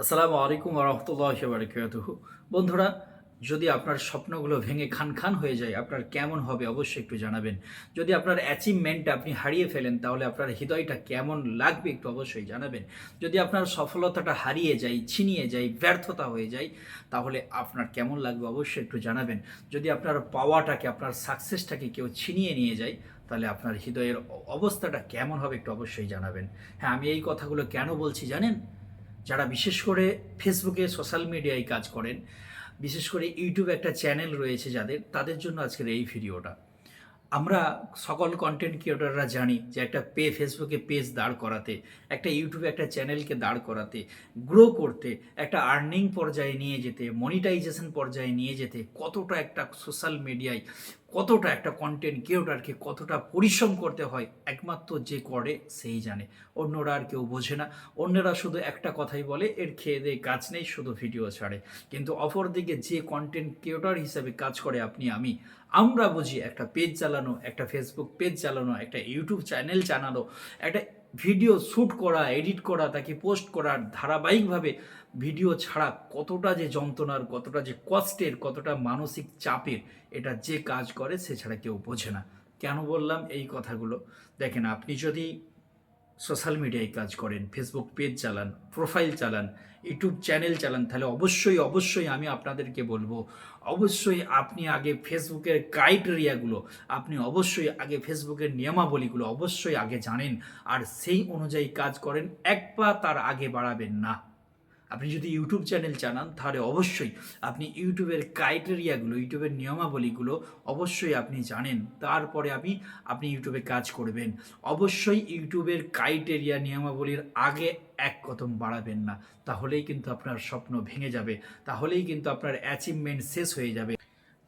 আসসালামু আলাইকুম রহমতুল্লাহ বারকাতুহ। বন্ধুরা, যদি আপনার স্বপ্নগুলো ভেঙে খান খান হয়ে যায়, আপনার কেমন হবে অবশ্যই একটু জানাবেন। যদি আপনার অ্যাচিভমেন্ট আপনি হারিয়ে ফেলেন, তাহলে আপনার হৃদয়টা কেমন লাগবে একটু অবশ্যই জানাবেন। যদি আপনার সফলতাটা হারিয়ে যায়, ছিনিয়ে যায়, ব্যর্থতা হয়ে যায়, তাহলে আপনার কেমন লাগবে অবশ্যই একটু জানাবেন। যদি আপনার পাওয়াটাকে, আপনার সাকসেসটাকে কেউ ছিনিয়ে নিয়ে যায়, তাহলে আপনার হৃদয়ের অবস্থাটা কেমন হবে একটু অবশ্যই জানাবেন। হ্যাঁ আমি এই কথাগুলো কেন বলছি জানেন? যারা বিশেষ করে ফেসবুকে, সোশ্যাল মিডিয়ায় কাজ করেন, বিশেষ করে ইউটিউব একটা চ্যানেল রয়েছে যাদের, তাদের জন্য আজকের এই ভিডিওটা। আমরা সকল কন্টেন্ট ক্রিয়েটররা জানি যে একটা পে, ফেসবুকে পেজ দাঁড় করাতে, একটা ইউটিউবে একটা চ্যানেলকে দাঁড় করাতে গ্রো করতে, একটা আর্নিং পর্যায়ে নিয়ে যেতে মনিটাইজেশন পর্যায়ে নিয়ে যেতে, কতটা একটা সোশ্যাল মিডিয়ায় কতটা একটা কন্টেন্ট ক্রিয়েটরকে কতটা পরিশ্রম করতে হয়, একমাত্র যে করে সেই জানে। অন্যরা আর কেউ বোঝে না। অন্যরা শুধু একটা কথাই বলে, এর খেয়ে দিয়ে কাজ নেই, শুধু ভিডিও ছাড়ে। কিন্তু অপরদিকে যে কন্টেন্ট ক্রিয়েটর হিসাবে কাজ করে আপনি, আমি, আমরা বুঝি একটা পেজ চালানো, একটা ফেসবুক পেজ চালানো, একটা ইউটিউব চ্যানেল চালানো, একটা ভিডিও শ্যুট করা এডিট করা, তাকে পোস্ট করার ধারাবাহিকভাবে ভিডিও ছাড়া কতটা যে যন্ত্রণার, কতটা যে কষ্টের, কতটা মানসিক চাপের, এটা যে কাজ করে, সে ছাড়া কেউ বোঝে না। কেন বললাম এই কথাগুলো? দেখেন, আপনি যদি সোশ্যাল মিডিয়ায় কাজ করেন ফেসবুক পেজ চালান প্রোফাইল চালান ইউটিউব চ্যানেল চালান, তাহলে অবশ্যই অবশ্যই আমি আপনাদেরকে বলব, অবশ্যই আপনি আগে ফেসবুকের ক্রাইটেরিয়াগুলো আপনি অবশ্যই আগে ফেসবুকের নিয়মাবলীগুলো অবশ্যই আগে জানেন, আর সেই অনুযায়ী কাজ করেন, এক পা তার আগে বাড়াবেন না। আপনি যদি ইউটিউব চ্যানেল চালান, তাহলে অবশ্যই আপনি ইউটিউবের ক্রাইটেরিয়াগুলো, ইউটিউবের নিয়মাবলীগুলো অবশ্যই আপনি জানেন। তারপরে আপনি আপনি ইউটিউবে কাজ করবেন। অবশ্যই ইউটিউবের ক্রাইটেরিয়া, নিয়মাবলীর আগে এক কদম বাড়াবেন না। তাহলেই কিন্তু আপনার স্বপ্ন ভেঙে যাবে। তাহলেই কিন্তু আপনার অ্যাচিভমেন্ট শেষ হয়ে যাবে।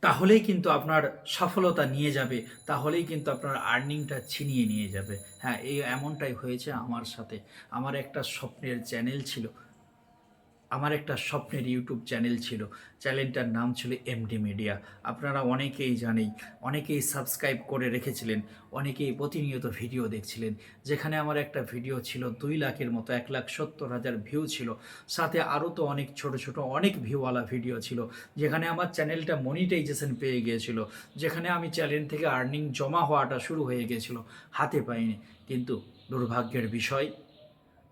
তাহলেই কিন্তু আপনার সফলতা নিয়ে যাবে। তাহলেই কিন্তু আপনার আর্নিংটা ছিনিয়ে নিয়ে যাবে। হ্যাঁ এই এমনটাই হয়েছে আমার সাথে। আমার একটা স্বপ্নের চ্যানেল ছিল। আমার একটা স্বপ্নের ইউটিউব চ্যানেল ছিল। চ্যানেলটার নাম ছিল এমডি মিডিয়া আপনারা অনেকেই জানেই, অনেকেই সাবস্ক্রাইব করে রেখেছিলেন, অনেকেই প্রতিনিয়ত ভিডিও দেখছিলেন, যেখানে আমার একটা ভিডিও ছিল, দুই লাখের মতো, এক লাখ সত্তর হাজার ভিউ ছিল। সাথে আরও তো অনেক ছোট ছোট, অনেক ভিউওয়ালা ভিডিও ছিল, যেখানে আমার চ্যানেলটা মনিটাইজেশন পেয়ে গিয়েছিল, যেখানে আমি চ্যানেল থেকে আর্নিং জমা হওয়াটা শুরু হয়ে গিয়েছিল, হাতে পাইনি। কিন্তু দুর্ভাগ্যের বিষয়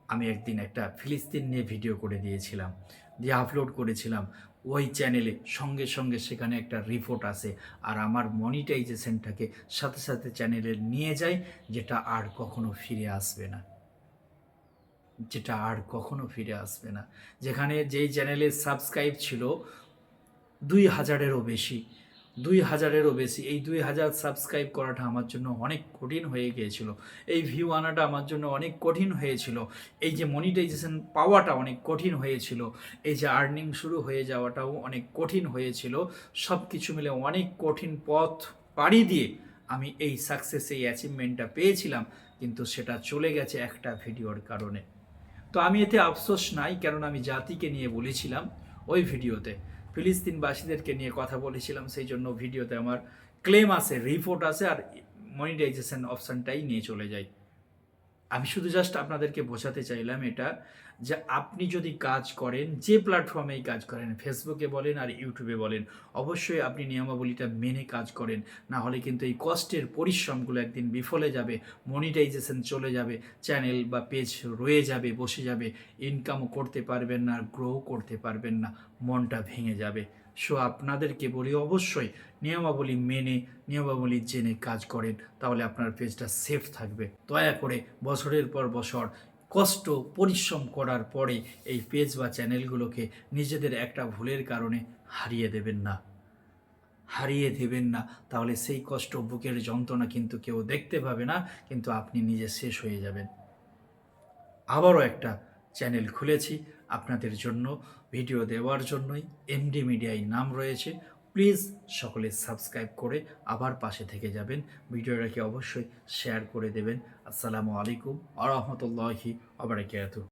আমি একদিন একটা ফিলিস্তিন নিয়ে ভিডিও করে দিয়েছিলাম, দিয়ে আপলোড করেছিলাম। ওই চ্যানেলে সঙ্গে সঙ্গে সেখানে একটা রিপোর্ট আসে আর আমার মনিটাইজেশনটাকে সাথে সাথে চ্যানেলে নিয়ে যায় যেটা আর কখনো ফিরে আসবে না। যেটা আর কখনো ফিরে আসবে না। যেখানে যেই চ্যানেলের সাবস্ক্রাইব ছিল, দুই হাজারেরও বেশি। দুই হাজারেরও বেশি। এই দুই হাজার সাবস্ক্রাইব করাটা আমার জন্য অনেক কঠিন হয়ে গিয়েছিল। এই ভিউ আনাটা আমার জন্য অনেক কঠিন হয়েছিল। এই যে মনিটাইজেশন পাওয়াটা অনেক কঠিন হয়েছিল। এই যে আর্নিং শুরু হয়ে যাওয়াটাও অনেক কঠিন হয়েছিল। সব কিছু মিলে অনেক কঠিন পথ পাড়ি দিয়ে আমি এই সাকসেস এই অ্যাচিভমেন্টটা পেয়েছিলাম। কিন্তু সেটা চলে গেছে একটা ভিডিওর কারণে। তো আমি এতে আফসোস নাই কারণ আমি জাতিকে নিয়ে বলেছিলাম ওই ভিডিওতে। ফিলিস্তিনবাসীদেরকে নিয়ে কথা বলেছিলাম, সেই জন্য ভিডিওতে আমার ক্লেম আছে, রিপোর্ট আছে, আর মনিটাইজেশন অপশানটাই নিয়ে চলে যাই। আমি শুধু জাস্ট আপনাদেরকে বোঝাতে চাইলাম এটা, যে আপনি যদি কাজ করেন, যে প্ল্যাটফর্মেই কাজ করেন ফেসবুকে বলেন আর ইউটিউবে বলেন, অবশ্যই আপনি নিয়মাবলীটা মেনে কাজ করেন। না হলে কিন্তু এই কষ্টের পরিশ্রমগুলো একদিন বিফলে যাবে মনিটাইজেশন চলে যাবে চ্যানেল বা পেজ রয়ে যাবে, বসে যাবে। ইনকামও করতে পারবেন না আর গ্রো করতে পারবেন না, মনটা ভেঙে যাবে। সো আপনাদেরকে বলি অবশ্যই নিয়মাবলী মেনে, নিয়মাবলী জেনে কাজ করেন, তাহলে আপনার পেজটা সেফ থাকবে। দয়া করে বছরের পর বছর কষ্ট, পরিশ্রম করার পরে এই পেজ বা চ্যানেলগুলোকে নিজেদের একটা ভুলের কারণে হারিয়ে দেবেন না। হারিয়ে দেবেন না, তাহলে সেই কষ্ট বুকের যন্ত্রণা কিন্তু কেউ দেখতে পাবে না, কিন্তু আপনি নিজে শেষ হয়ে যাবেন। আবারও একটা চ্যানেল খুলেছি আপনাদের জন্য ভিডিও দেওয়ার জন্যই এমডি মিডিয়ায় নাম রয়েছে। প্লিজ সকলে সাবস্ক্রাইব করে আবার পাশে থেকে যাবেন। ভিডিওটাকে অবশ্যই শেয়ার করে দেবেন। আসসালামু আলাইকুম আ রহমতুল্লাহি আবরাকাতুহ